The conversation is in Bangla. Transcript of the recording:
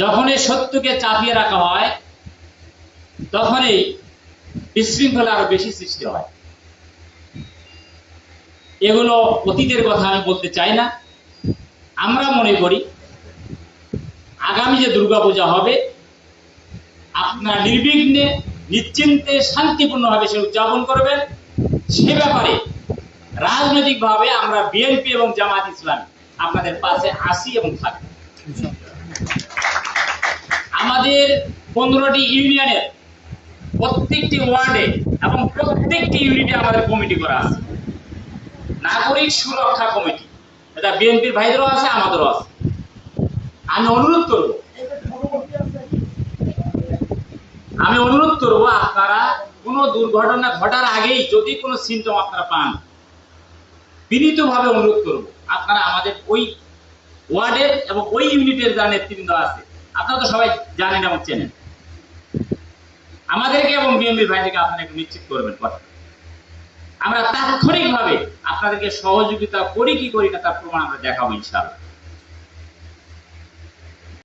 যখনই সত্যকে চাপিয়ে রাখা হয়, তখনই বিশৃঙ্খলা আরও বেশি সৃষ্টি হয়। এগুলো অতীতের কথা আমি বলতে চাই না। আমরা মনে করি, আগামী যে দুর্গাপূজা হবে, আপনার নির্বিঘ্নে, নিশ্চিন্তে, শান্তিপূর্ণভাবে সে উদযাপন করবেন। সে ব্যাপারে রাজনৈতিকভাবে আমরা বিএনপি এবং জামাত ইসলাম আপনাদের পাশে আসি এবং থাকি আমাদের পনেরোটি ইউনিয়নের প্রত্যেকটি ওয়ার্ডে এবং প্রত্যেকটি ইউনিটে আমাদের কমিটি করা আছে। নাগরিক সুরক্ষা কমিটি। এটা বিএনপির ভাইদেরও আছে, আমাদেরও আছে। আমি অনুরোধ করব, আমি অনুরোধ করব আপনারা কোনো দুর্ঘটনা ঘটার আগেই যদি কোনো সিমটম আপনারা পান, বিনীতভাবে অনুরোধ করব, আপনারা আমাদের ওই ওয়ার্ডের এবং ওই ইউনিটের যারা নেতৃবৃন্দ আছে আপনারা তো সবাই জানেন এবং চেনেন। আমাদেরকে এবং বিএনপি ভাইদেরকে আপনারা একটু নিশ্চিত করবেন কথা। আমরা তাৎক্ষণিকভাবে আপনাদেরকে সহযোগিতা করি, কি করি না তার প্রমাণ আমরা দেখাবো ইনশাআল্লাহ।